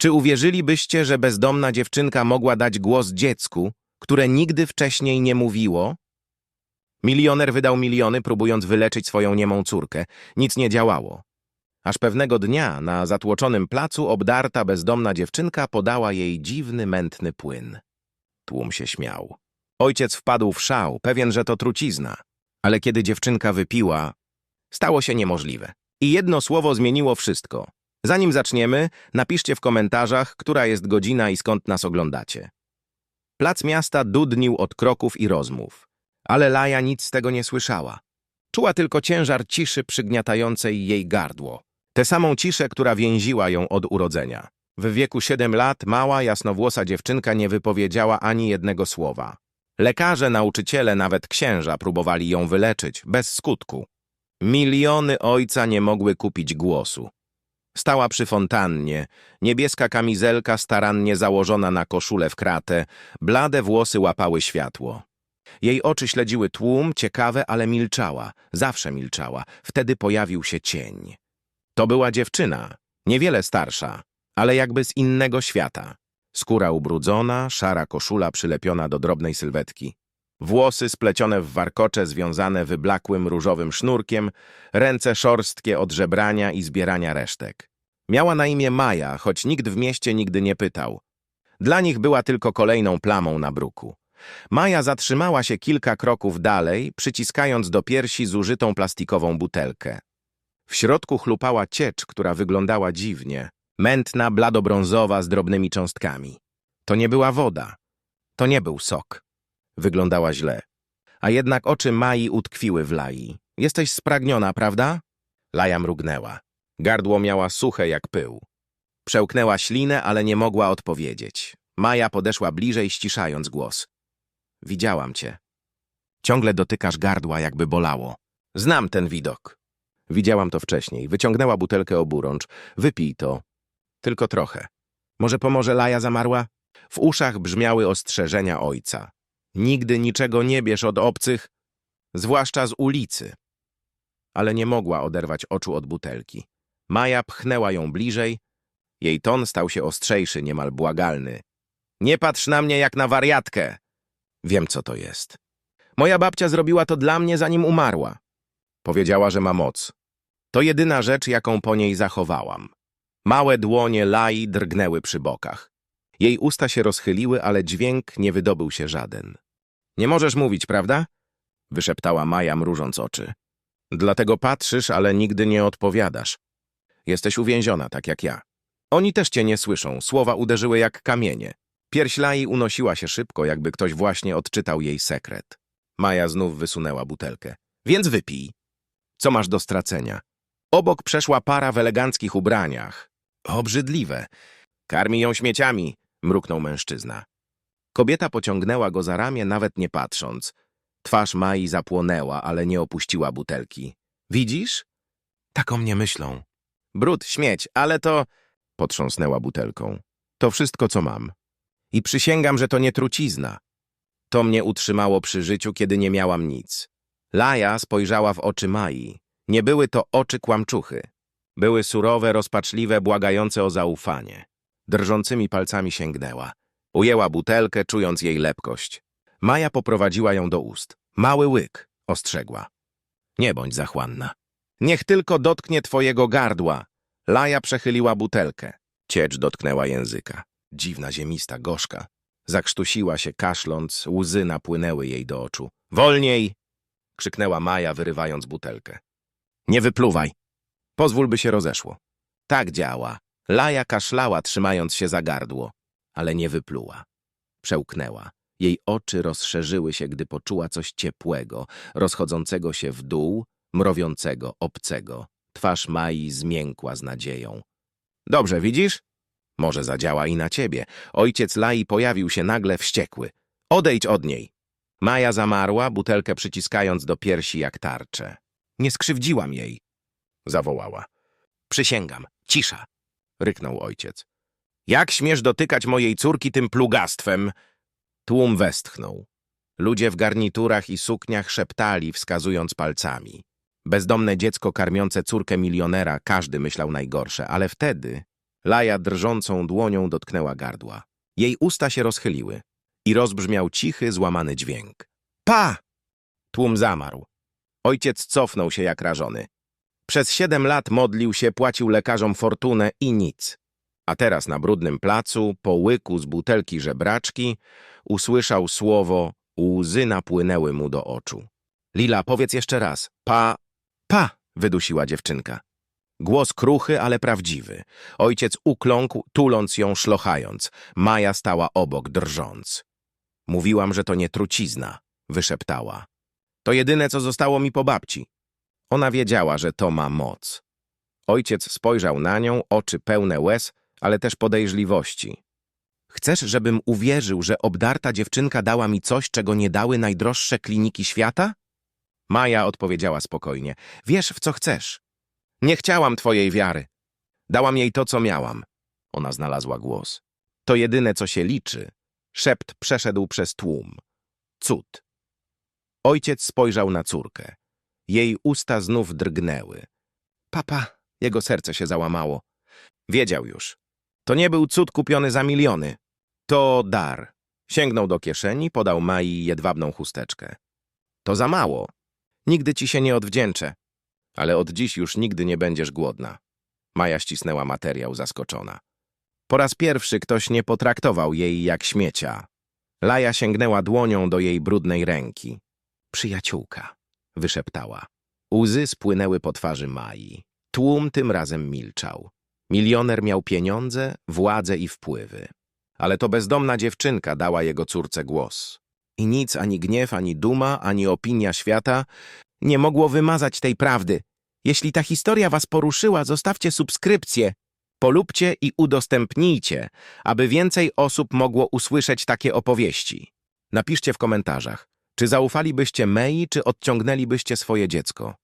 Czy uwierzylibyście, że bezdomna dziewczynka mogła dać głos dziecku, które nigdy wcześniej nie mówiło? Milioner wydał miliony, próbując wyleczyć swoją niemą córkę. Nic nie działało. Aż pewnego dnia na zatłoczonym placu obdarta bezdomna dziewczynka podała jej dziwny, mętny płyn. Tłum się śmiał. Ojciec wpadł w szał, pewien, że to trucizna. Ale kiedy dziewczynka wypiła, stało się niemożliwe. I jedno słowo zmieniło wszystko. Zanim zaczniemy, napiszcie w komentarzach, która jest godzina i skąd nas oglądacie. Plac miasta dudnił od kroków i rozmów. Ale Laja nic z tego nie słyszała. Czuła tylko ciężar ciszy przygniatającej jej gardło. Tę samą ciszę, która więziła ją od urodzenia. W wieku siedem lat mała, jasnowłosa dziewczynka nie wypowiedziała ani jednego słowa. Lekarze, nauczyciele, nawet księża próbowali ją wyleczyć, bez skutku. Miliony ojca nie mogły kupić głosu. Stała przy fontannie, niebieska kamizelka starannie założona na koszulę w kratę, blade włosy łapały światło. Jej oczy śledziły tłum, ciekawe, ale milczała, zawsze milczała. Wtedy pojawił się cień. To była dziewczyna, niewiele starsza, ale jakby z innego świata. Skóra ubrudzona, szara koszula przylepiona do drobnej sylwetki. Włosy splecione w warkocze związane wyblakłym różowym sznurkiem, ręce szorstkie od żebrania i zbierania resztek. Miała na imię Maja, choć nikt w mieście nigdy nie pytał. Dla nich była tylko kolejną plamą na bruku. Maja zatrzymała się kilka kroków dalej, przyciskając do piersi zużytą plastikową butelkę. W środku chlupała ciecz, która wyglądała dziwnie. Mętna, bladobrązowa z drobnymi cząstkami. To nie była woda. To nie był sok. Wyglądała źle. A jednak oczy Mai utkwiły w Lai. Jesteś spragniona, prawda? Laja mrugnęła. Gardło miała suche jak pył. Przełknęła ślinę, ale nie mogła odpowiedzieć. Maja podeszła bliżej, ściszając głos. Widziałam cię. Ciągle dotykasz gardła, jakby bolało. Znam ten widok. Widziałam to wcześniej. Wyciągnęła butelkę oburącz. Wypij to. Tylko trochę. Może pomoże Laja zamarła? W uszach brzmiały ostrzeżenia ojca. Nigdy niczego nie bierz od obcych, zwłaszcza z ulicy. Ale nie mogła oderwać oczu od butelki. Maja pchnęła ją bliżej. Jej ton stał się ostrzejszy, niemal błagalny. Nie patrz na mnie jak na wariatkę! Wiem, co to jest. Moja babcia zrobiła to dla mnie, zanim umarła. Powiedziała, że ma moc. To jedyna rzecz, jaką po niej zachowałam. Małe dłonie Lai drgnęły przy bokach. Jej usta się rozchyliły, ale dźwięk nie wydobył się żaden. Nie możesz mówić, prawda? Wyszeptała Maja, mrużąc oczy. Dlatego patrzysz, ale nigdy nie odpowiadasz. Jesteś uwięziona, tak jak ja. Oni też cię nie słyszą, słowa uderzyły jak kamienie. Pierś Lai unosiła się szybko, jakby ktoś właśnie odczytał jej sekret. Maja znów wysunęła butelkę. Więc wypij. Co masz do stracenia? Obok przeszła para w eleganckich ubraniach. Obrzydliwe. Karmi ją śmieciami, mruknął mężczyzna. Kobieta pociągnęła go za ramię, nawet nie patrząc. Twarz Mai zapłonęła, ale nie opuściła butelki. Widzisz? Tak o mnie myślą. Brud, śmieć, ale to... Potrząsnęła butelką. To wszystko, co mam. I przysięgam, że to nie trucizna. To mnie utrzymało przy życiu, kiedy nie miałam nic. Laja spojrzała w oczy Mai. Nie były to oczy kłamczuchy. Były surowe, rozpaczliwe, błagające o zaufanie. Drżącymi palcami sięgnęła. Ujęła butelkę, czując jej lepkość. Maja poprowadziła ją do ust. Mały łyk, ostrzegła. Nie bądź zachłanna. Niech tylko dotknie twojego gardła. Laja przechyliła butelkę. Ciecz dotknęła języka. Dziwna, ziemista, gorzka. Zakrztusiła się, kaszląc, łzy napłynęły jej do oczu. Wolniej! krzyknęła Maja, wyrywając butelkę. Nie wypluwaj. Pozwól, by się rozeszło. Tak działa. Laja kaszlała, trzymając się za gardło, ale nie wypluła. Przełknęła. Jej oczy rozszerzyły się, gdy poczuła coś ciepłego, rozchodzącego się w dół, mrowiącego, obcego. Twarz Mai zmiękła z nadzieją. Dobrze, widzisz? Może zadziała i na ciebie. Ojciec Lai pojawił się nagle wściekły. Odejdź od niej. Maja zamarła, butelkę przyciskając do piersi jak tarczę. Nie skrzywdziłam jej, zawołała. Przysięgam, cisza, ryknął ojciec. Jak śmiesz dotykać mojej córki tym plugastwem? Tłum westchnął. Ludzie w garniturach i sukniach szeptali, wskazując palcami. Bezdomne dziecko karmiące córkę milionera, każdy myślał najgorsze, ale wtedy Laja drżącą dłonią dotknęła gardła. Jej usta się rozchyliły i rozbrzmiał cichy, złamany dźwięk. Pa! Tłum zamarł. Ojciec cofnął się jak rażony. Przez siedem lat modlił się, płacił lekarzom fortunę i nic. A teraz na brudnym placu, po łyku z butelki żebraczki, usłyszał słowo, łzy napłynęły mu do oczu. Lila, powiedz jeszcze raz. Pa, pa, wydusiła dziewczynka. Głos kruchy, ale prawdziwy. Ojciec ukląkł, tuląc ją, szlochając. Maja stała obok, drżąc. Mówiłam, że to nie trucizna, wyszeptała. To jedyne, co zostało mi po babci. Ona wiedziała, że to ma moc. Ojciec spojrzał na nią, oczy pełne łez, ale też podejrzliwości. Chcesz, żebym uwierzył, że obdarta dziewczynka dała mi coś, czego nie dały najdroższe kliniki świata? Maja odpowiedziała spokojnie. Wiesz, w co chcesz. Nie chciałam twojej wiary. Dałam jej to, co miałam. Ona znalazła głos. To jedyne, co się liczy. Szept przeszedł przez tłum. Cud. Ojciec spojrzał na córkę. Jej usta znów drgnęły. Papa, jego serce się załamało. Wiedział już. To nie był cud kupiony za miliony. To dar. Sięgnął do kieszeni, podał Mai jedwabną chusteczkę. To za mało. Nigdy ci się nie odwdzięczę. Ale od dziś już nigdy nie będziesz głodna. Maja ścisnęła materiał zaskoczona. Po raz pierwszy ktoś nie potraktował jej jak śmiecia. Laja sięgnęła dłonią do jej brudnej ręki. Przyjaciółka, wyszeptała. Łzy spłynęły po twarzy Mai. Tłum tym razem milczał. Milioner miał pieniądze, władzę i wpływy. Ale to bezdomna dziewczynka dała jego córce głos. I nic, ani gniew, ani duma, ani opinia świata nie mogło wymazać tej prawdy. Jeśli ta historia was poruszyła, zostawcie subskrypcję, polubcie i udostępnijcie, aby więcej osób mogło usłyszeć takie opowieści. Napiszcie w komentarzach, czy zaufalibyście Mei, czy odciągnęlibyście swoje dziecko.